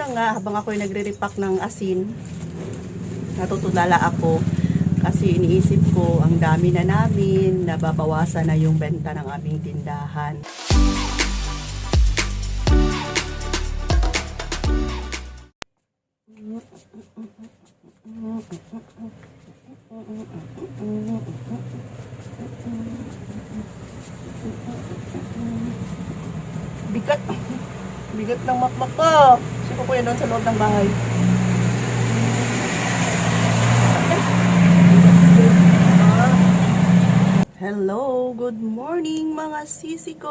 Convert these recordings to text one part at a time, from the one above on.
na nga, habang ako'y nagre-repack ng asin, natutulala ako kasi iniisip ko ang dami na namin, nababawasan na yung benta ng aming tindahan. Bigat. Bigat ng makmak ko. Ko yan doon sa loob ng bahay? Hello, good morning mga sisi ko.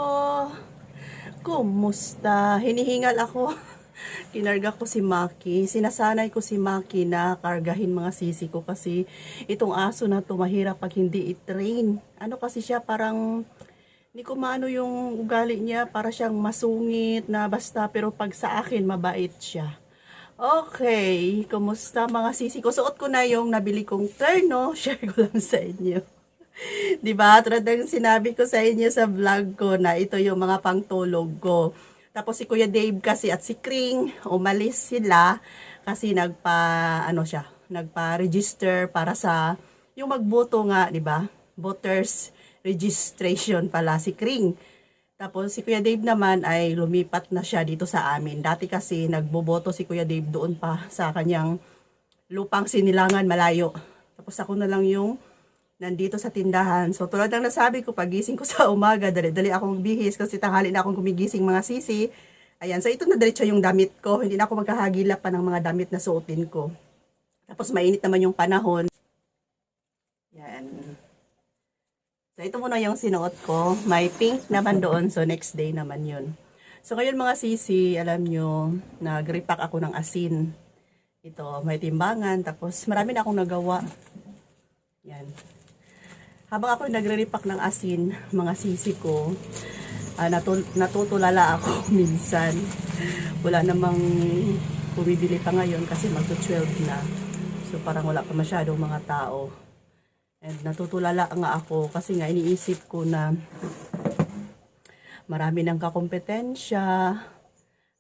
Kumusta? Hinihingal ako. Kinarga ko si Maki. Sinasanay ko si Maki na kargahin mga sisi ko kasi itong aso na to mahirap pag hindi i-train. Ano kasi siya parang hindi ko maano yung ugali niya para siyang masungit na basta pero pag sa akin mabait siya. Okay, kumusta mga sisi ko? Suot ko na yung nabili kong terno. Share ko lang sa inyo. 'Di ba? Tulad ng sinabi ko sa inyo sa vlog ko na ito yung mga pangtulog ko. Tapos si Kuya Dave kasi at si Kring, umalis sila kasi nagpa ano siya, nagpa-register para sa yung magboto nga, 'di ba? Voters registration pala si Kring. Tapos si Kuya Dave naman ay lumipat na siya dito sa amin. Dati kasi nagboboto si Kuya Dave doon pa sa kanyang lupang sinilangan malayo. Tapos ako na lang yung nandito sa tindahan. So tulad ng nasabi ko, pagising ko sa umaga, dali-dali akong bihis kasi tanghali na akong gumigising mga sisi. Ayan, so ito na diretso yung damit ko. Hindi na ako magkahagila pa ng mga damit na suotin ko. Tapos mainit naman yung panahon. Yan. So ito muna yung sinuot ko. May pink naman doon, so next day naman yun. So ngayon mga sisi, alam nyo, nag-repack ako ng asin. Ito, may timbangan, tapos marami na akong nagawa. Yan. Habang ako nagre-repack ng asin, mga sisi ko, ah, natul- natutulala ako minsan. Wala namang bumibili pa ngayon kasi magto-12 na. So parang wala pa masyadong mga tao. And natutulala nga ako kasi nga iniisip ko na marami ng kakompetensya.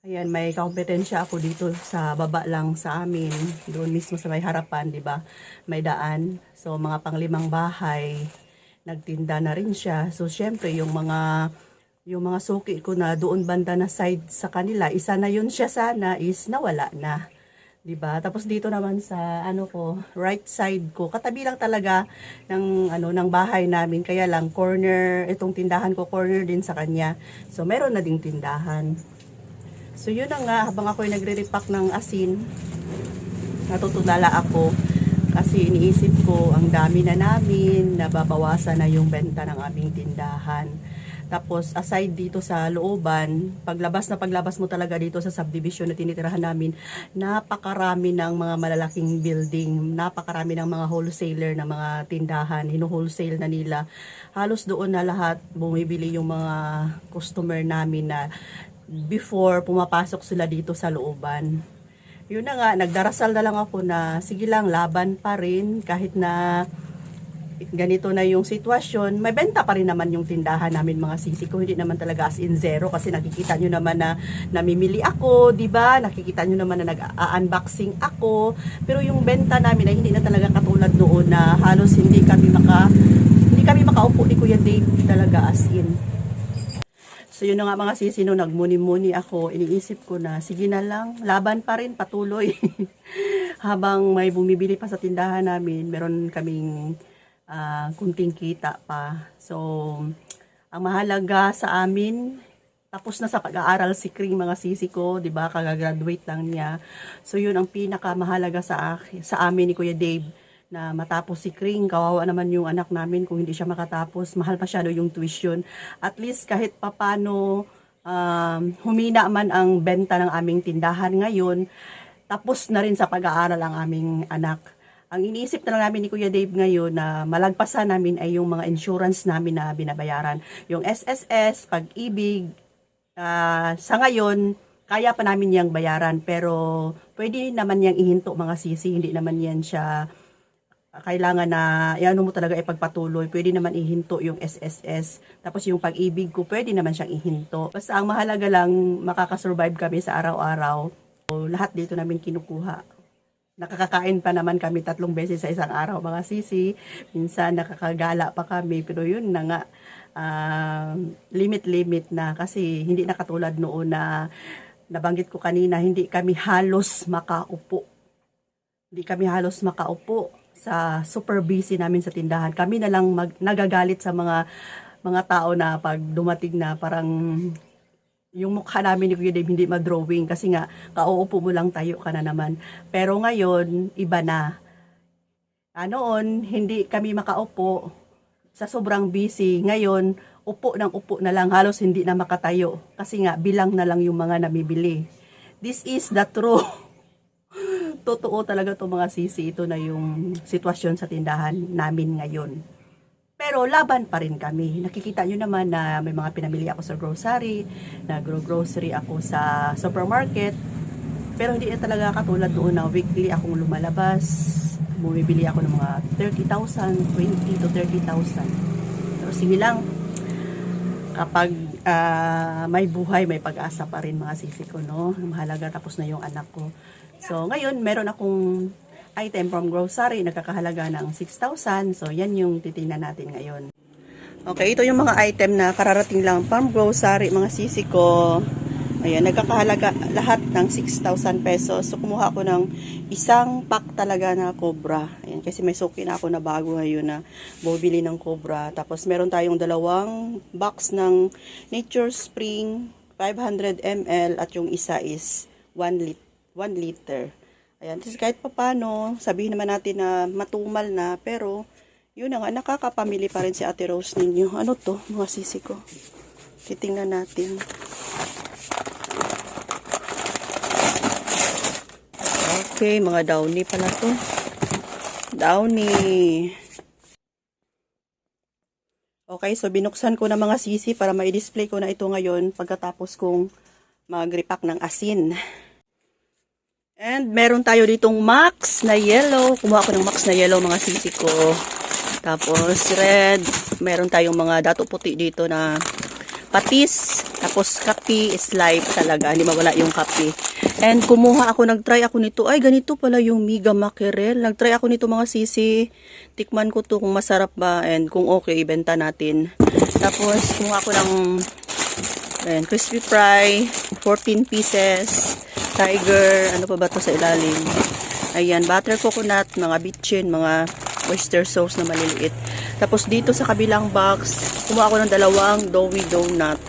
Ayan, may kakompetensya ako dito sa baba lang sa amin. Doon mismo sa may harapan, di ba? May daan. So, mga panglimang bahay, nagtinda na rin siya. So, syempre, yung mga yung mga suki ko na doon banda na side sa kanila, isa na yun siya sana is nawala na. 'Di ba? Tapos dito naman sa ano ko, right side ko, katabi lang talaga ng ano ng bahay namin. Kaya lang corner, itong tindahan ko corner din sa kanya. So meron na ding tindahan. So yun na nga habang ako ay nagre-repack ng asin, natutulala ako kasi iniisip ko ang dami na namin, nababawasan na yung benta ng aming tindahan. Tapos aside dito sa looban, paglabas na paglabas mo talaga dito sa subdivision na tinitirahan namin, napakarami ng mga malalaking building, napakarami ng mga wholesaler na mga tindahan, hino-wholesale na nila. Halos doon na lahat bumibili yung mga customer namin na before pumapasok sila dito sa looban. Yun na nga, nagdarasal na lang ako na sige lang, laban pa rin kahit na ganito na yung sitwasyon, may benta pa rin naman yung tindahan namin mga sisi ko. Hindi naman talaga as in zero kasi nakikita nyo naman na namimili ako, di ba? Nakikita nyo naman na nag-unboxing ako. Pero yung benta namin ay hindi na talaga katulad noon na halos hindi kami maka hindi kami makaupo ni Kuya Dave talaga as in. So yun nga mga sisi, no, nagmuni-muni ako, iniisip ko na, sige na lang, laban pa rin, patuloy. Habang may bumibili pa sa tindahan namin, meron kaming ah, kunting kita pa. So, ang mahalaga sa amin, tapos na sa pag-aaral si Kring mga sisi ko, 'di ba? Kagagraduate lang niya. So, yun ang pinakamahalaga sa akin, sa amin ni Kuya Dave na matapos si Kring, kawawa naman yung anak namin kung hindi siya makatapos, mahal pa siya yung tuition. At least kahit papano um, humina man ang benta ng aming tindahan ngayon, tapos na rin sa pag-aaral ang aming anak. Ang iniisip na lang namin ni Kuya Dave ngayon na malagpasan namin ay yung mga insurance namin na binabayaran. Yung SSS, pag-ibig, ah, sa ngayon, kaya pa namin yang bayaran pero pwede naman yang ihinto mga sisi, hindi naman yan siya kailangan na iano mo talaga ipagpatuloy. Pwede naman ihinto yung SSS. Tapos yung pag-ibig ko, pwede naman siyang ihinto. Basta ang mahalaga lang, makakasurvive kami sa araw-araw. So, lahat dito namin kinukuha. Nakakakain pa naman kami tatlong beses sa isang araw, mga sisi. Minsan nakakagala pa kami, pero yun na nga, ah, limit-limit na kasi hindi na katulad noon na nabanggit ko kanina, hindi kami halos makaupo. Hindi kami halos makaupo sa super busy namin sa tindahan. Kami na lang mag, nagagalit sa mga mga tao na pag dumating na parang yung mukha namin ni Kuya Dave hindi ma-drawing kasi nga kauupo mo lang tayo ka na naman. Pero ngayon, iba na. Ah, noon, hindi kami makaupo sa sobrang busy. Ngayon, upo ng upo na lang, halos hindi na makatayo. Kasi nga, bilang na lang yung mga namibili. This is the true. Totoo talaga to mga sisi. Ito na yung sitwasyon sa tindahan namin ngayon. Pero laban pa rin kami. Nakikita nyo naman na may mga pinamili ako sa grocery, nagro-grocery ako sa supermarket. Pero hindi na talaga katulad doon na weekly akong lumalabas. Bumibili ako ng mga 30,000, 20 to 30,000. Pero sige lang, kapag ah, may buhay, may pag-asa pa rin mga sisi ko, no? Mahalaga tapos na yung anak ko. So, ngayon, meron akong item from grocery, nagkakahalaga ng 6,000. So, yan yung titingnan natin ngayon. Okay, ito yung mga item na kararating lang from grocery, mga sisi ko. Ayan, nagkakahalaga lahat ng 6,000 pesos. So, kumuha ako ng isang pack talaga na cobra. Ayan, kasi may suki na ako na bago ngayon na bumibili ng cobra. Tapos, meron tayong dalawang box ng Nature Spring 500 ml at yung isa is 1 lit 1 liter. Ayan, kahit papano, sabihin naman natin na matumal na, pero yun na nga, nakakapamili pa rin si Ate Rose ninyo. Ano to, mga sisi ko? Titingnan natin. Okay, mga downy pala to. Downy. Okay, so binuksan ko na mga sisi para ma-display ko na ito ngayon pagkatapos kong mag-repack ng asin. And meron tayo ditong Max na yellow. Kumuha ko ng Max na yellow mga sisi ko. Tapos red. Meron tayong mga dato puti dito na patis. Tapos kapi is live talaga. Hindi mawala yung kapi. And kumuha ako, nag-try ako nito. Ay, ganito pala yung Miga Mackerel. Nag-try ako nito mga sisi. Tikman ko to kung masarap ba and kung okay, ibenta natin. Tapos kumuha ako ng ayan, crispy fry. 14 pieces. Tiger, ano pa ba to sa ilalim? Ayan, butter coconut, mga bitchin, mga oyster sauce na maliliit. Tapos dito sa kabilang box, kumuha ako ng dalawang doughy donut.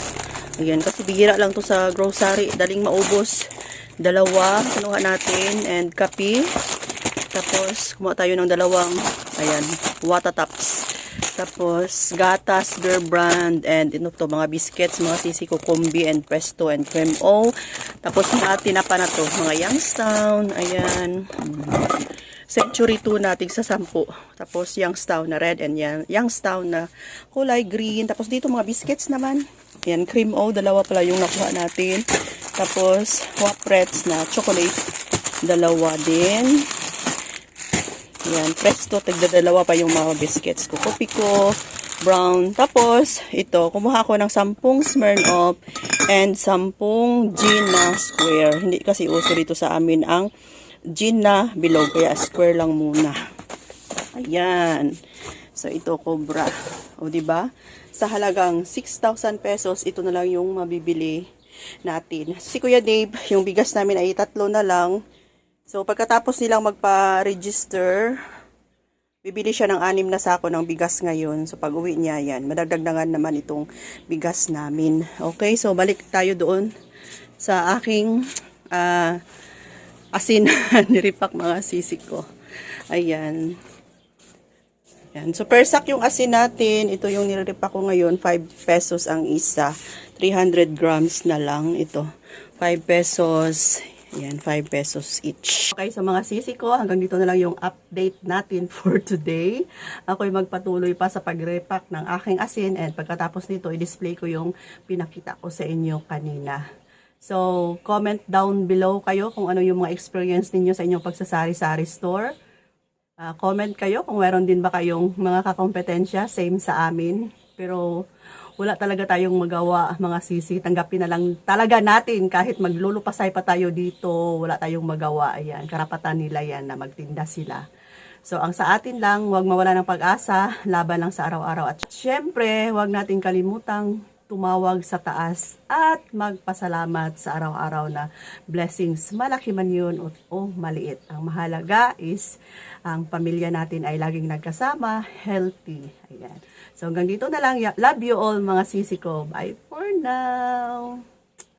Ayan, kasi bihira lang to sa grocery, daling maubos. Dalawa, kinuha natin, and kape. Tapos, kumuha tayo ng dalawang, ayan, wata tops. Tapos, gatas, Bear Brand, and ito to, mga biscuits, mga sisi ko, Combi, and Presto, and Creme O. Tapos, mga tinapa na to, mga Youngstown, ayan. Century 2 natin sa 10. Tapos, Youngstown na red, and yan, Youngstown na kulay green. Tapos, dito mga biscuits naman. Yan, Cream O, dalawa pala yung nakuha natin. Tapos, Waprets na chocolate, dalawa din. Yan, presto, tagdadalawa pa yung mga biscuits ko. Kopi ko, brown. Tapos, ito, kumuha ko ng sampung Smirnoff and sampung gin na square. Hindi kasi uso dito sa amin ang gin na bilog, kaya square lang muna. Ayan. So, ito, cobra. O, ba? Sa halagang 6,000 pesos, ito na lang yung mabibili natin. Si Kuya Dave, yung bigas namin ay tatlo na lang. So, pagkatapos nilang magpa-register, bibili siya ng anim na sako ng bigas ngayon. So, pag uwi niya yan, madagdagan naman itong bigas namin. Okay, so balik tayo doon sa aking ah, asin niripak mga sisig ko. Ayan. Yan. So, per sack yung asin natin. Ito yung niriripak ko ngayon. 5 pesos ang isa. 300 grams na lang ito. 5 pesos. Yan, 5 pesos each. Okay, so mga sisi ko, hanggang dito na lang yung update natin for today. Ako'y magpatuloy pa sa pag-repack ng aking asin and pagkatapos nito, i-display ko yung pinakita ko sa inyo kanina. So, comment down below kayo kung ano yung mga experience ninyo sa inyong pagsasari-sari store. Ah, comment kayo kung meron din ba kayong mga kakompetensya, same sa amin. Pero wala talaga tayong magawa, mga sisi. Tanggapin na lang talaga natin kahit maglulupasay pa tayo dito, wala tayong magawa. Ayan, karapatan nila yan na magtinda sila. So, ang sa atin lang, huwag mawala ng pag-asa, laban lang sa araw-araw. At syempre, huwag natin kalimutang tumawag sa taas at magpasalamat sa araw-araw na blessings. Malaki man yun o, o maliit. Ang mahalaga is ang pamilya natin ay laging nagkasama, healthy. Ayan. So hanggang dito na lang. Love you all mga sisi ko. Bye for now.